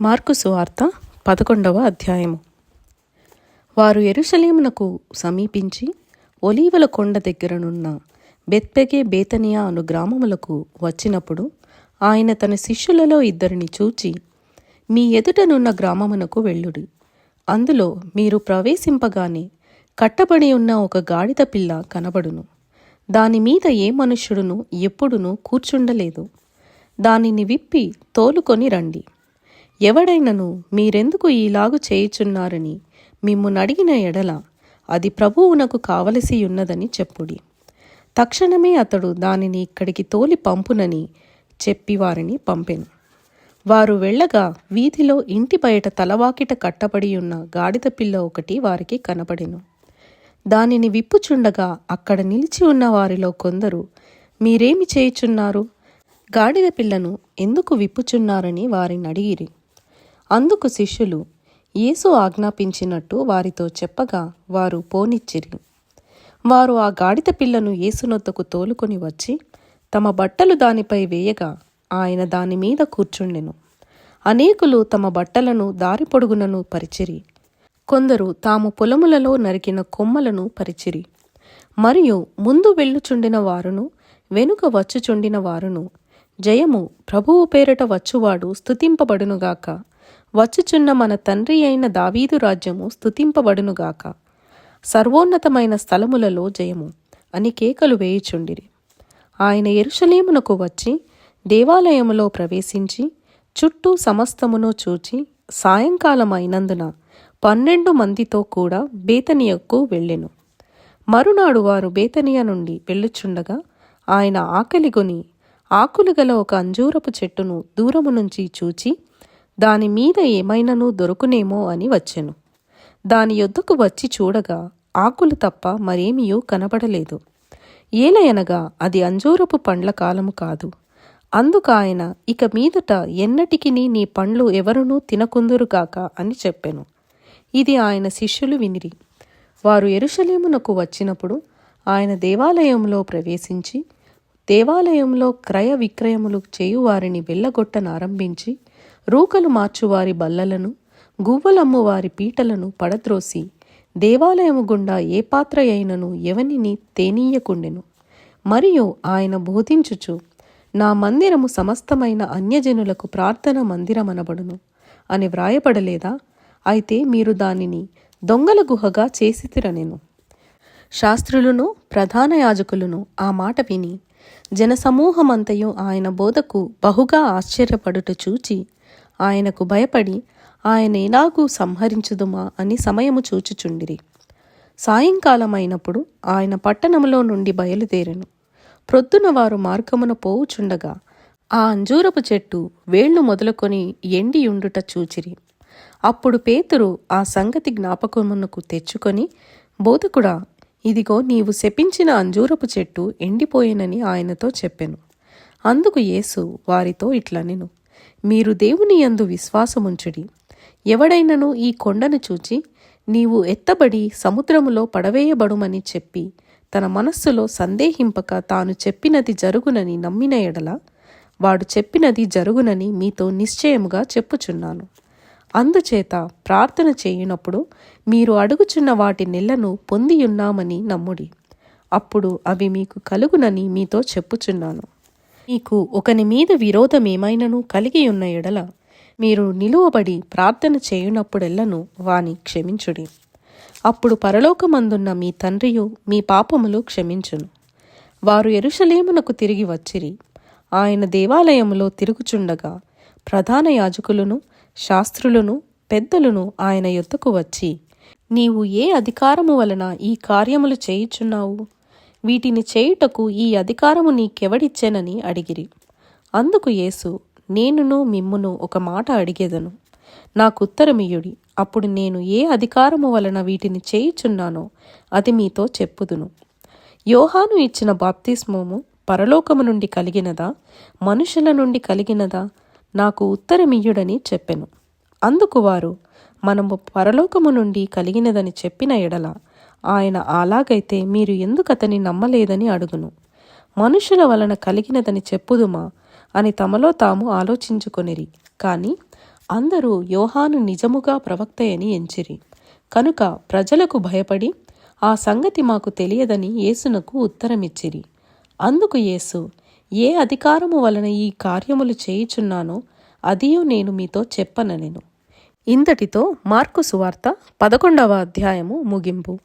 Mark సువార్త పదకొండవ అధ్యాయము. వారు ఎరుషలేమునకు సమీపించి ఒలీవల కొండ దగ్గరనున్న బెత్పెగే బేతనియా అను గ్రామములకు వచ్చినప్పుడు ఆయన తన శిష్యులలో ఇద్దరిని చూచి మీ ఎదుటనున్న గ్రామమునకు వెళ్ళుడి. అందులో మీరు ప్రవేశింపగానే కట్టబడి ఉన్న ఒక గాడిద పిల్ల కనబడును. దాని మీద ఏ మనుష్యుడును ఎప్పుడునూ కూర్చుండలేదు. దానిని విప్పి తోలుకొని రండి. ఎవడైనను మీరెందుకు ఈలాగు చేయుచున్నారని మిమ్మును అడిగిన ఎడల అది ప్రభువునకు కావలసి ఉన్నదని చెప్పుడి. తక్షణమే అతడు దానిని ఇక్కడికి తోలి పంపునని చెప్పి వారిని పంపెను. వారు వెళ్ళగా వీధిలో ఇంటి బయట తలవాకిట కట్టబడి ఉన్న గాడిద పిల్ల ఒకటి వారికి కనబడెను దానిని విప్పుచుండగా అక్కడ నిలిచి ఉన్న వారిలో కొందరు మీరేమి చేయుచున్నారు? గాడిద పిల్లను ఎందుకు విప్పుచున్నారని వారిని అడిగిరి. అందుకు శిష్యులు యేసు ఆజ్ఞాపించినట్టు వారితో చెప్పగా వారు పోనిచ్చిరి. వారు ఆ గాడిద పిల్లను యేసునొద్దకు తోలుకొని వచ్చి తమ బట్టలు దానిపై వేయగా ఆయన దాని మీద కూర్చుండెను. అనేకులు తమ బట్టలను దారి పొడుగునను పరిచిరి. కొందరు తాము పొలములలో నరికిన కొమ్మలను పరిచిరి. మరియు ముందు వెళ్ళుచుండిన వారును వెనుక వచ్చుచుండిన వారును జయము ప్రభువు పేరట వచ్చువాడు స్థుతింపబడునుగాక వచ్చుచున్న మన తండ్రి అయిన దావీదు రాజ్యము స్థుతింపబడునుగాక సర్వోన్నతమైన స్థలములలో జయము అని కేకలు వేయుచుండిరి. ఆయన ఎరుషలేమునకు వచ్చి దేవాలయములో ప్రవేశించి చుట్టూ సమస్తమును చూచి సాయంకాలం అయినందున పన్నెండు మందితో కూడా బేతనియకు వెళ్ళెను. మరునాడు వారు బేతనియ నుండి వెళ్ళుచుండగా ఆయన ఆకలిగొని ఆకులు గల ఒక అంజూరపు చెట్టును దూరము నుంచి చూచి దాని మీద ఏమైనాను దొరుకునేమో అని వచ్చెను. దాని యొద్దకు వచ్చి చూడగా ఆకులు తప్ప మరేమియూ కనబడలేదు. ఏలయనగా అది అంజూరపు పండ్ల కాలము కాదు. అందుకు ఆయన ఇక మీదట ఎన్నటికిని నీ పండ్లు ఎవరునూ తినకుందురుగాక అని చెప్పెను. ఇది ఆయన శిష్యులు వినిరి. వారు ఎరుషలేమునకు వచ్చినప్పుడు ఆయన దేవాలయంలో ప్రవేశించి దేవాలయంలో క్రయ విక్రయములు చేయువారిని వెళ్ళగొట్టనారంభించి రూకలు మార్చువారి బల్లలను గువ్వలమ్ము వారి పీటలను పడద్రోసి దేవాలయము గుండా ఏ పాత్ర అయినను ఎవనిని తేనీయకుండెను. మరియు ఆయన బోధించుచు నా మందిరము సమస్తమైన అన్యజనులకు ప్రార్థన మందిరమనబడును అని వ్రాయబడలేదా? అయితే మీరు దానిని దొంగల గుహగా చేసితిరనెను. శాస్త్రులను ప్రధాన యాజకులను ఆ మాట విని జనసమూహమంతయు ఆయన బోధకు బహుగా ఆశ్చర్యపడుట చూచి ఆయనకు భయపడి ఆయన ఎలాగూ సంహరించుదుమా అని సమయము చూచుచుండిరి. సాయంకాలమైనప్పుడు ఆయన పట్టణములో నుండి బయలుదేరెను. ప్రొద్దున వారు మార్గమున పోవుచుండగా ఆ అంజూరపు చెట్టు వేళ్ళు మొదలుకొని ఎండి ఉండుట చూచిరి. అప్పుడు పేతురు ఆ సంగతి జ్ఞాపకమునకు తెచ్చుకొని బోధకుడా ఇదిగో నీవు శపించిన అంజూరపు చెట్టు ఎండిపోయినని ఆయనతో చెప్పెను. అందుకు యేసు వారితో ఇట్లనెను. మీరు దేవుని యందు విశ్వాసముంచుడి. ఎవడైనను ఈ కొండను చూచి నీవు ఎత్తబడి సముద్రములో పడవేయబడుమని చెప్పి తన మనస్సులో సందేహింపక తాను చెప్పినది జరుగునని నమ్మిన ఎడల వాడు చెప్పినది జరుగునని మీతో నిశ్చయముగా చెప్పుచున్నాను. అందుచేత ప్రార్థన చేయునప్పుడు మీరు అడుగుచున్న వాటి నెలను పొందియున్నామని నమ్ముడి. అప్పుడు అవి మీకు కలుగునని మీతో చెప్పుచున్నాను. మీకు ఒకని మీద విరోధం ఏమైనను కలిగి ఉన్న ఎడల మీరు నిలువబడి ప్రార్థన చేయునప్పుడెల్లను వాని క్షమించుడి. అప్పుడు పరలోకమందున్న మీ తండ్రియు మీ పాపములు క్షమించును. వారు ఎరుషలేమునకు తిరిగి వచ్చిరి. ఆయన దేవాలయములో తిరుగుచుండగా ప్రధాన యాజకులను శాస్త్రులను పెద్దలను ఆయన యొద్దకు వచ్చి నీవు ఏ అధికారము వలన ఈ కార్యములు చేయుచున్నావు? వీటిని చేయుటకు ఈ అధికారము నీకెవడిచ్చెనని అడిగిరి. అందుకు యేసు నేనును మిమ్మును ఒక మాట అడిగేదను. నాకుత్తరమియుడి అప్పుడు నేను ఏ అధికారము వలన వీటిని చేయుచున్నానో అది మీతో చెప్పుదును. యోహాను ఇచ్చిన బాప్తిస్మోము పరలోకము నుండి కలిగినదా? మనుషుల నుండి కలిగినదా? నాకు ఉత్తరమియుడని చెప్పెను. అందుకు వారు మనము పరలోకము నుండి కలిగినదని చెప్పిన ఎడల ఆయన అలాగైతే మీరు ఎందుకు అతని నమ్మలేదని అడుగును. మనుషుల వలన కలిగినదని చెప్పుదుమా? అని తమలో తాము ఆలోచించుకొనిరి. కానీ అందరూ యోహాను నిజముగా ప్రవక్తయని ఎంచిరి. కనుక ప్రజలకు భయపడి ఆ సంగతి మాకు తెలియదని యేసునకు ఉత్తరమిచ్చిరి. అందుకు యేసు ఏ అధికారము వలన ఈ కార్యములు చేయుచున్నానో అదియు నేను మీతో చెప్పననెను ఇంతటితో మార్కు సువార్త పదకొండవ అధ్యాయము ముగింపు.